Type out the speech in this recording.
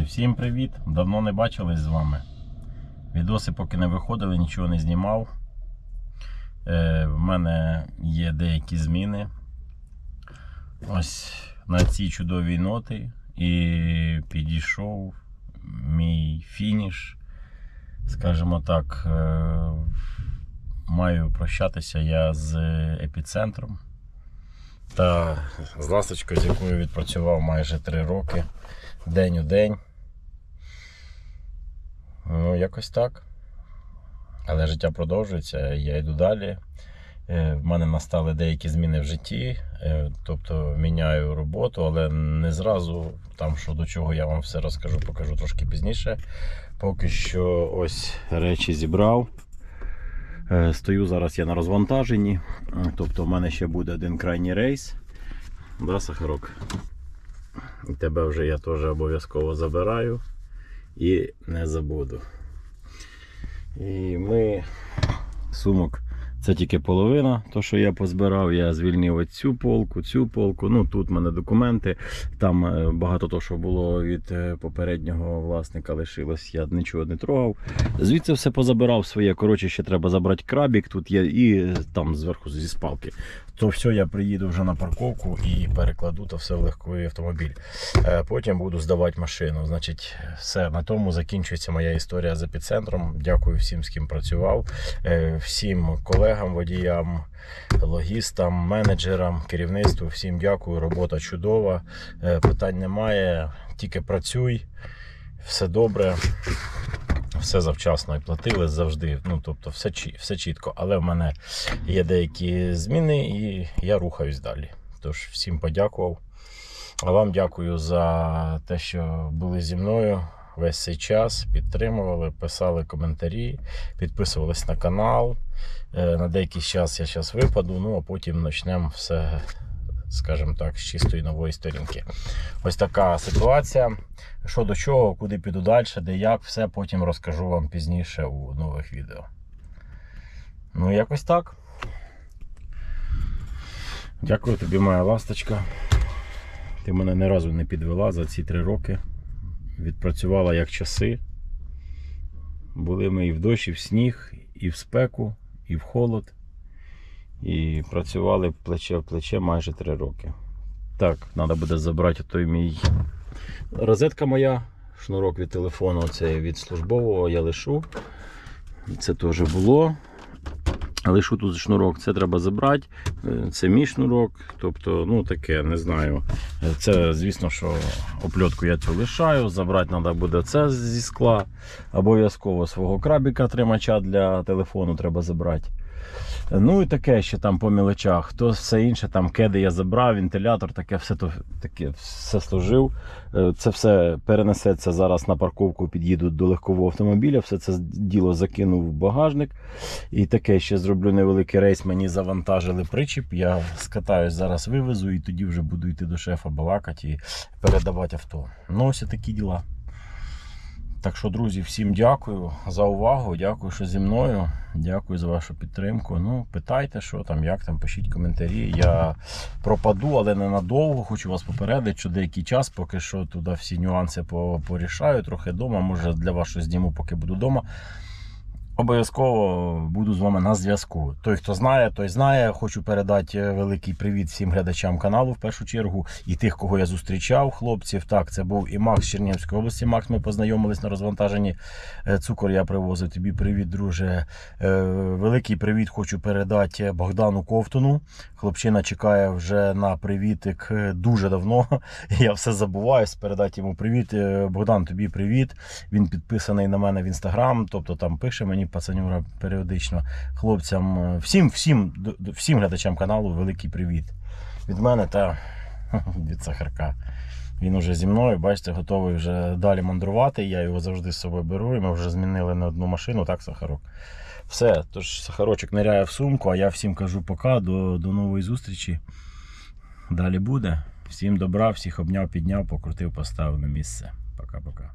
Всім привіт! Давно не бачились з вами. Відоси поки не виходили, нічого не знімав. Е, в мене є деякі зміни. Ось на цій чудовій ноти і підійшов мій фініш. Скажімо так, е, маю прощатися я з епіцентром та з ласточкою, з якою відпрацював майже 3 роки день у день. Ну, якось так. Але життя продовжується, я йду далі. Е, В мене настали деякі зміни в житті, е, тобто міняю роботу, але не зразу там, що до чого я вам все розкажу, покажу трошки пізніше. Поки що ось речі зібрав. Е, Стою зараз я на розвантаженні, тобто в мене ще буде один крайній рейс. Да, Сахарок? Тебе вже я теж обов'язково забираю і не забуду. І ми сумок. Це тільки половина, то що я позбирав. Я звільнив от цю полку, цю полку. Ну тут в мене документи. Там е, багато того, що було від е, попереднього власника, лишилось. Я нічого не трогав. Звідси все позабирав своє. Коротше, ще треба забрати крабік. Тут є і е, там зверху зі спалки. То все, я приїду вже на парковку і перекладу то все в легковий автомобіль. Потім буду здавати машину. Значить, все на тому закінчується моя історія з епіцентром. Дякую всім, з ким працював, всім колегам, водіям, логістам, менеджерам, керівництву. Всім дякую. Робота чудова. Е, Питань немає. Тільки працюй, все добре. Все завчасно і платили завжди. Ну тобто, все, все чітко. Але в мене є деякі зміни, і я рухаюсь далі. Тож всім подякував. А вам дякую за те, що були зі мною весь цей час, підтримували, писали коментарі, підписувались на канал. Е, На деякий час я зараз випаду, ну а потім почнемо все, скажімо так, з чистої нової сторінки. Ось така ситуація. Що до чого, куди піду далі, де як, все потім розкажу вам пізніше у нових відео. Ну, якось так. Дякую тобі, моя ласточка. Ти мене ні разу не підвела за ці три роки. Відпрацювала як часи. Були ми і в дощ, і в сніг, і в спеку, і в холод. І працювали плече в плече майже три роки. Так, треба буде забрати той мій розетка моя, шнурок від телефону, це від службового я лишу. Це теж було. Лишу тут шнурок, це треба забрати. Е, Це мій шнурок, тобто, ну таке, не знаю. Е, Це, звісно, що опльотку я цю лишаю. Забрати треба буде це зі скла. Обов'язково свого крабіка тримача для телефону треба забрати. Ну і таке ще там по мілочах. То все інше, там кеди я забрав, вентилятор, таке все то таке все служив. Е, Це все перенесеться зараз на парковку, під'їду до легкового автомобіля. Все це діло закинув в багажник. І таке ще зроблю невеликий рейс. Мені завантажили причіп. Я скатаюсь зараз, вивезу і тоді вже буду йти до шефа балакати і передавати авто. Ну, ось такі діла. Так що, друзі, всім дякую за увагу. Дякую, що зі мною. Дякую за вашу підтримку. Ну, питайте, що там, як там, пишіть коментарі. Я пропаду, але ненадовго. Хочу вас попередити, що деякий час, поки що туди всі нюанси порішаю. Трохи вдома. Може для вас щось зніму, поки буду вдома. Обов'язково буду з вами на зв'язку. Той, хто знає, той знає. Хочу передати великий привіт всім глядачам каналу в першу чергу і тих, кого я зустрічав, хлопців. Так, це був і Макс з Чернігівської області. Макс, ми познайомились на розвантаженні. Е, Цукор я привозив. Тобі привіт, друже. Е, Великий привіт хочу передати Богдану Ковтуну. Хлопчина чекає вже на привітик е, дуже давно. Я все забуваюсь. Передати йому привіт. Е, Богдан, тобі привіт. Він підписаний на мене в інстаграм, тобто там пише мені пацанюра періодично. Хлопцям, е, всім, всім, всім глядачам каналу великий привіт. Від мене та від Сахарка. Він уже зі мною, бачите, готовий вже далі мандрувати. Я його завжди з собою беру. І ми вже змінили на одну машину, так, Сахарок. Все, тож Сахарочок ниряє в сумку, а я всім кажу пока, до, до нової зустрічі. Далі буде. Всім добра, всіх обняв, підняв, покрутив, поставив на місце. Пока-пока.